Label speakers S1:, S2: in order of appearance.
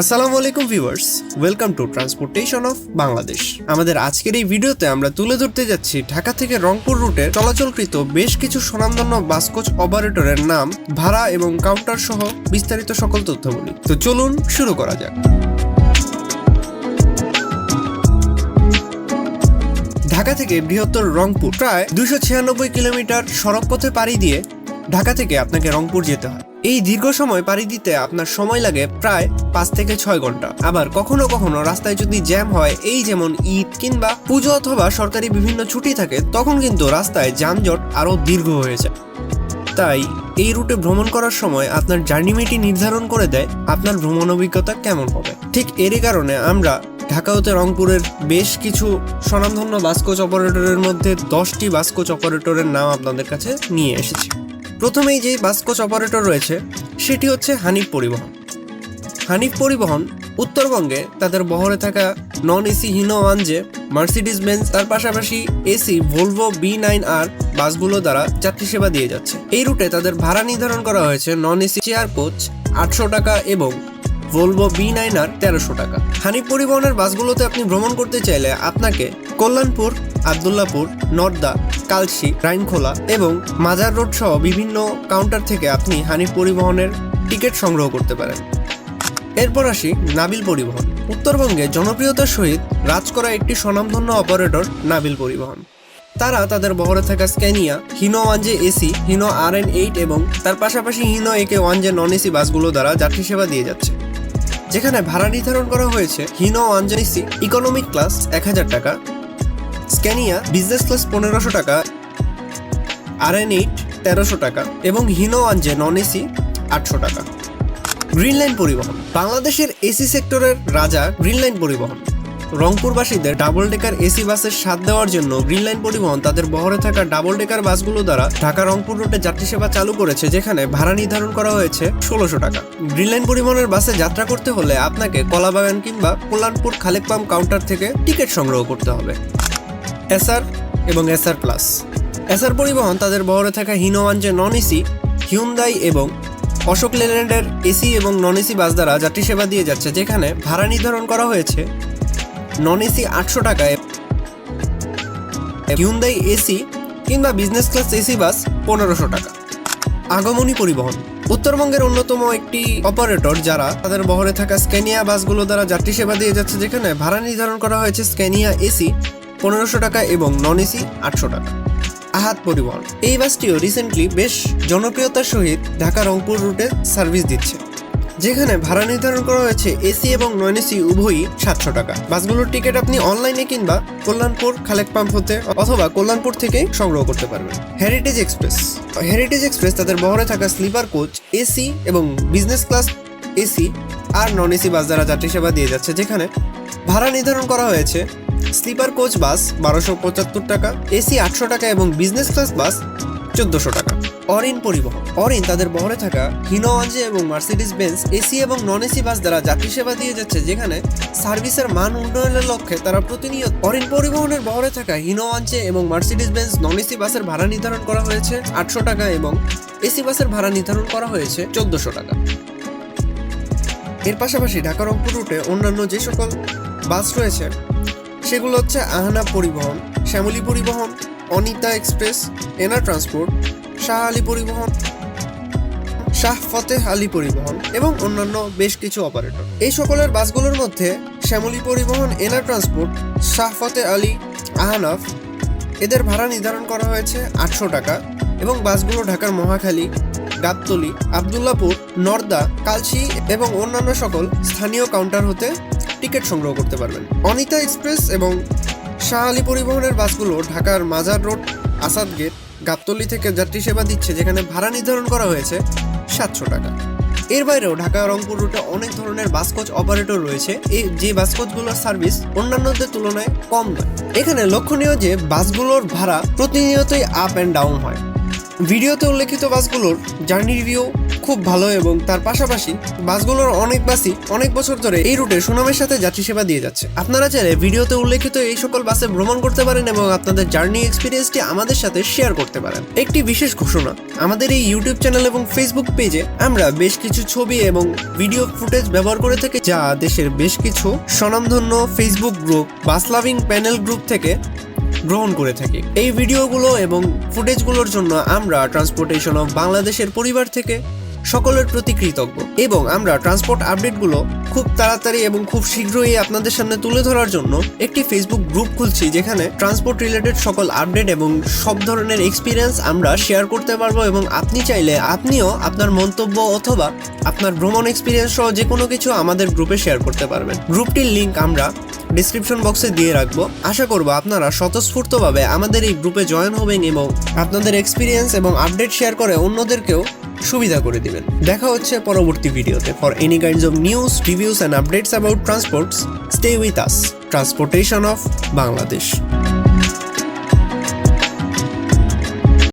S1: আসসালামু আলাইকুম viewers, welcome to transportation of Bangladesh. আমাদের আজকের এই ভিডিওতে আমরা তুলে ধরতে যাচ্ছি ঢাকা থেকে রংপুর রুটে চলাচলকৃত বেশ কিছু স্বনামধন্য বাসকোচ অপারেটরের নাম, ভাড়া এবং কাউন্টার সহ বিস্তারিত সকল তথ্যগুলি। তো চলুন শুরু করা যাক। ঢাকা থেকে বৃহত্তর রংপুর, প্রায় দুশো ছিয়ানব্বই কিলোমিটার সড়ক পথে পাড়ি দিয়ে ঢাকা থেকে আপনাকে রংপুর যেতে হয়। এই দীর্ঘ সময় পাড়ি দিতে আপনার সময় লাগে প্রায় পাঁচ থেকে ছয় ঘণ্টা। আবার কখনো কখনো রাস্তায় যদি জ্যাম হয়, এই যেমন ঈদ কিংবা পুজো অথবা সরকারি বিভিন্ন ছুটি থাকে, তখন কিন্তু রাস্তায় যানজট আরও দীর্ঘ হয়ে যায়। তাই এই রুটে ভ্রমণ করার সময় আপনার জার্নিমেটি নির্ধারণ করে দেয় আপনার ভ্রমণ অভিজ্ঞতা কেমন হবে। ঠিক এরই কারণে আমরা ঢাকা হতে রংপুরের বেশ কিছু স্বনামধন্য বাসকোচ অপারেটরের মধ্যে দশটি বাসকোচ অপারেটরের নাম আপনাদের কাছে নিয়ে এসেছি। প্রথমেই যে বাসকোচ অপারেটর রয়েছে, সেটি হচ্ছে হানিফ পরিবহন। হানিফ পরিবহন উত্তরবঙ্গে তাদের বহরে থাকা নন এসি হিনো ওয়ান যে মার্সিডিজ বেঞ্জ তার পাশাপাশি AC Volvo B nine R বাসগুলো দ্বারা যাত্রী সেবা দিয়ে যাচ্ছে। এই রুটে তাদের ভাড়া নির্ধারণ করা হয়েছে নন এসি চেয়ার কোচ আটশো টাকা এবং ভলভো বি নাইন আর তেরোশো টাকা। হানিফ পরিবহনের বাসগুলোতে আপনি ভ্রমণ করতে চাইলে আপনাকে কল্যাণপুর, আবদুল্লাপুর নর্দা কালশি রাইনখোলা এবং মাজার রোড সহ বিভিন্ন কাউন্টার থেকে আপনি হানিফ পরিবহনের টিকিট সংগ্রহ করতে পারেন। এরপর আসি নাবিল পরিবহন। উত্তরবঙ্গে জনপ্রিয়তার সহিত রাজ করা একটি স্বনামধন্য অপারেটর নাবিল পরিবহন। তারা তাদের বহরে থাকা Scania Hino one J AC Hino R N eight এবং তার পাশাপাশি হিনো একে ওয়ান জে নন এসি বাসগুলো দ্বারা যাত্রী সেবা দিয়ে যাচ্ছে। যেখানে ভাড়া নির্ধারণ করা হয়েছে হিনো ওয়ান ইকোনমিক ক্লাস এক হাজার টাকা, স্ক্যানিয়া বিজনেস ক্লাস পনেরোশো টাকা আর এন এইট তেরোশো টাকা এবং হিনো আঞ্জে নন এসি আটশো টাকা। গ্রিন লাইন পরিবহন। বাংলাদেশের এসি সেক্টরের রাজা গ্রিন লাইন পরিবহন। রংপুরবাসীদের ডাবল ডেকার এসি বাসের স্বাদ দেওয়ার জন্য গ্রিন লাইন পরিবহন তাদের বহরে থাকা ডাবল ডেকার বাসগুলো দ্বারা ঢাকা রংপুর রুটে যাত্রী সেবা চালু করেছে, যেখানে ভাড়া নির্ধারণ করা হয়েছে ষোলোশো টাকা। গ্রিন লাইন পরিবহনের বাসে যাত্রা করতে হলে আপনাকে কলাবাগান কিংবা কল্যাণপুর খালেকপাম কাউন্টার থেকে টিকিট সংগ্রহ করতে হবে। এসআর এবং এসআর প্লাস এসআর পরিবহন তাদের বহরে থাকা হিনোওয়ান যে নন এসি হিউন্দাই এবং অশোক লেল্যান্ডের এসি এবং নন এসি বাস দ্বারা যাত্রী সেবা দিয়ে যাচ্ছে, যেখানে ভাড়া নির্ধারণ করা হয়েছে নন এসি আটশো টাকায় হিউন্দাই এসি কিংবা বিজনেস ক্লাস এসি বাস পনেরোশো টাকা। আগমনী পরিবহন। উত্তরবঙ্গের অন্যতম একটি অপারেটর যারা তাদের বহরে থাকা স্ক্যানিয়া বাসগুলো দ্বারা যাত্রী সেবা দিয়ে যাচ্ছে যেখানে ভাড়া নির্ধারণ করা হয়েছে স্ক্যানিয়া এসি পনেরোশো টাকা এবং নন এসি আটশো টাকা। আহাত পরিবহন। এই বাসটিও রিসেন্টলি বেশ জনপ্রিয়তার সহিত ঢাকা রংপুর রুটে সার্ভিস দিচ্ছে। যেখানে ভাড়া নির্ধারণ করা হয়েছে এসি এবং নন এসি উভয়ই সাতশো টাকা। বাসগুলোর টিকিট আপনি অনলাইনে কিংবা কল্যাণপুর খালেক পাম্প হতে অথবা কল্যাণপুর থেকে সংগ্রহ করতে পারবেন। হেরিটেজ এক্সপ্রেস হেরিটেজ এক্সপ্রেস তাদের বহরে থাকা স্লিপার কোচ, এসি এবং বিজনেস ক্লাস এসি আর নন এসি বাস দ্বারা যাত্রী সেবা দিয়ে যাচ্ছে, যেখানে ভাড়া নির্ধারণ করা হয়েছে স্লিপার কোচ বাস বারোশো পঁচাত্তর টাকা, এসি আটশো টাকা এবং বিজনেস ক্লাস বাস চোদ্দশো টাকা। অরিন পরিবহন। অরিন তাদের বহরে থাকা হিনো ওয়ানজে এবং মার্সিডিস বেঞ্জ এসি এবং নন এসি বাস দ্বারা যাত্রী সেবা দিয়ে যাচ্ছে, যেখানে সার্ভিসের মান উন্নয়নের লক্ষ্যে তারা প্রতিনিয়ত অরিন পরিবহনের বহরে থাকা হিনো ওয়ানজে এবং মার্সিডিস বেঞ্জ নন এসি বাসের ভাড়া নির্ধারণ করা হয়েছে আটশো টাকা এবং এসি বাসের ভাড়া নির্ধারণ করা হয়েছে চোদ্দশো টাকা। এর পাশাপাশি ঢাকা রংপুর রুটে অন্যান্য যে সকল বাস রয়েছে, সেগুলো হচ্ছে আহানা পরিবহন, শ্যামলী পরিবহন অনিতা এক্সপ্রেস এনা ট্রান্সপোর্ট, শাহ আলী পরিবহন, শাহ ফতেহ আলী পরিবহন এবং অন্যান্য বেশ কিছু অপারেটর এই সকলের বাসগুলোর মধ্যে শ্যামলী পরিবহন এনা ট্রান্সপোর্ট, শাহ ফতেহ আলী, আহানাফ, এদের ভাড়া নির্ধারণ করা হয়েছে আটশো টাকা এবং বাসগুলো ঢাকার মহাখালী, গাবতলি, আবদুল্লাপুর, নর্দা, কালচি এবং অন্যান্য সকল স্থানীয় কাউন্টার হতে টিকিট সংগ্রহ করতে পারবেন। অনিতা এক্সপ্রেস এবং শাহ আলী পরিবহনের বাসগুলো ঢাকার মাজার রোড, আসাদ গেট, গাবতলি থেকে যাত্রী সেবা দিচ্ছে, যেখানে ভাড়া নির্ধারণ করা হয়েছে সাতশো টাকা। এর বাইরেও ঢাকা রংপুর রুটে অনেক ধরনের বাস কোচ অপারেটর রয়েছে। এই যে বাস কোচগুলোর সার্ভিস অন্যান্যদের তুলনায় কম নয়। এখানে লক্ষণীয় যে বাসগুলোর ভাড়া প্রতিনিয়তই আপ অ্যান্ড ডাউন হয়। ভিডিওতে উল্লেখিত বাসগুলোর জার্নি রিভিউ খুব ভালো এবং তার পাশাপাশি বাসগুলোর অনেক বাসই অনেক বছর ধরে এই রুটে সুনামের সাথে যাত্রী সেবা দিয়ে যাচ্ছে। আপনারা চাইলে ভিডিওতে উল্লেখিত এই সকল বাসে ভ্রমণ করতে পারেন এবং আপনাদের জার্নি এক্সপিরিয়েন্সটি আমাদের সাথে শেয়ার করতে পারেন। একটি বিশেষ ঘোষণা, আমাদের এই ইউটিউব চ্যানেল এবং ফেসবুক পেজে আমরা বেশ কিছু ছবি এবং ভিডিও ফুটেজ ব্যবহার করে থাকি যা দেশের বেশ কিছু স্বনামধন্য Facebook group, bus loving panel group থেকে গ্রহণ করে থাকি। এই ভিডিওগুলো এবং ফুটেজগুলোর জন্য আমরা ট্রান্সপোর্টেশন অফ বাংলাদেশের পরিবার থেকে সকলের প্রতি কৃতজ্ঞ। এবং আমরা ট্রান্সপোর্ট আপডেটগুলো খুব তাড়াতাড়ি এবং খুব শীঘ্রই আপনাদের সামনে তুলে ধরার জন্য একটি ফেসবুক গ্রুপ খুলছি, যেখানে ট্রান্সপোর্ট রিলেটেড সকল আপডেট এবং সব ধরনের এক্সপিরিয়েন্স আমরা শেয়ার করতে পারব এবং আপনি চাইলে আপনিও আপনার মন্তব্য অথবা আপনার ভ্রমণ এক্সপিরিয়েন্স সহ যে কোনো কিছু আমাদের গ্রুপে শেয়ার করতে পারবেন। গ্রুপটির লিংক আমরা ডিসক্রিপশন বক্সে দিয়ে রাখব। আশা করব আপনারা স্বতঃস্ফূর্তভাবে আমাদের এই গ্রুপে জয়েন হবেন এবং আপনাদের এক্সপিরিয়েন্স এবং আপডেট শেয়ার করে অন্যদেরকেও সুবিধা করে দিবেন। দেখা হচ্ছে পরবর্তী ভিডিওতে। For any kinds of news reviews and updates about transports stay with us transportation of Bangladesh